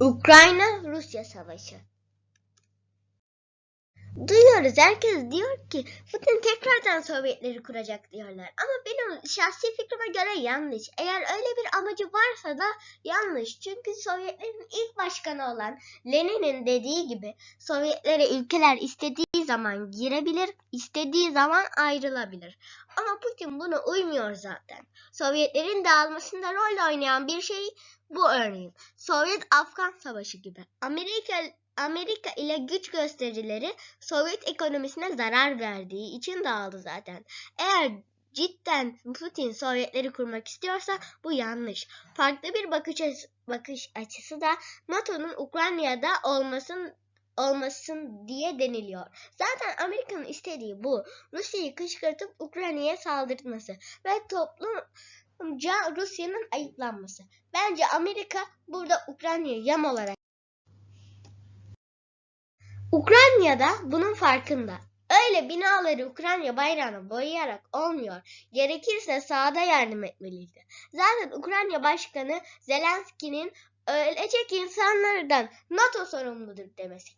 Ukrayna-Rusya savaşı. Duyuyoruz herkes diyor ki Putin tekrardan Sovyetleri kuracak diyorlar. Ama benim şahsi fikrime göre yanlış. Eğer öyle bir amacı varsa da yanlış. Çünkü Sovyetlerin ilk başkanı olan Lenin'in dediği gibi Sovyetlere ülkeler istediği zaman girebilir, istediği zaman ayrılabilir. Ama Putin buna uymuyor zaten. Sovyetlerin dağılmasında rol oynayan bir şey bu örneğin. Sovyet-Afgan Savaşı gibi. Amerika Amerika ile güç gösterileri Sovyet ekonomisine zarar verdiği için dağıldı zaten. Eğer cidden Putin Sovyetleri kurmak istiyorsa bu yanlış. Farklı bir bakış bakış açısı da NATO'nun Ukrayna'da olmasın olmasın diye deniliyor. Zaten Amerika'nın istediği bu. Rusya'yı kışkırtıp Ukrayna'ya saldırması ve toplumca Rusya'nın ayıklanması. Bence Amerika burada Ukrayna'yı yam olarak Ukrayna'da bunun farkında. Öyle binaları Ukrayna bayrağına boyayarak olmuyor. Gerekirse sahada yardım etmeliydi. Zaten Ukrayna Başkanı Zelenski'nin ölecek insanlardan NATO sorumludur demesi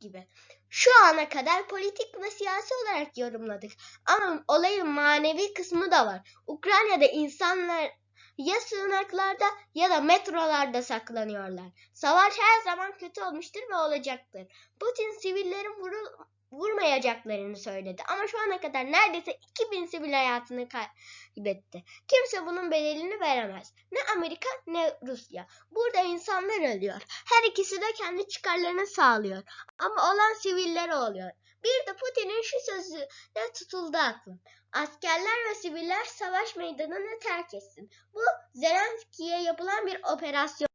gibi. Şu ana kadar politik ve siyasi olarak yorumladık. Ama olayın manevi kısmı da var. Ukrayna'da insanlar ya sığınaklarda ya da metrolarda saklanıyorlar. Savaş her zaman kötü olmuştur ve olacaktır. Putin sivillerin vurul vurmayacaklarını söyledi. Ama şu ana kadar neredeyse 2000 sivil hayatını kaybetti. Kimse bunun bedelini veremez. Ne Amerika ne Rusya. Burada insanlar ölüyor. Her ikisi de kendi çıkarlarını sağlıyor. Ama olan siviller oluyor. Bir de Putin'in şu sözüne tutuldu aklım. Askerler ve siviller savaş meydanını terk etsin. Bu Zelenski'ye yapılan bir operasyon.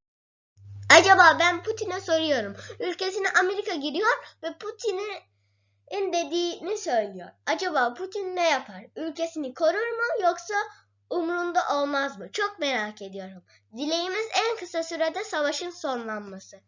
Acaba ben Putin'e soruyorum. Ülkesine Amerika giriyor ve Putin'in dediğini söylüyor. Acaba Putin ne yapar? Ülkesini korur mu yoksa umrunda olmaz mı? Çok merak ediyorum. Dileğimiz en kısa sürede savaşın sonlanması.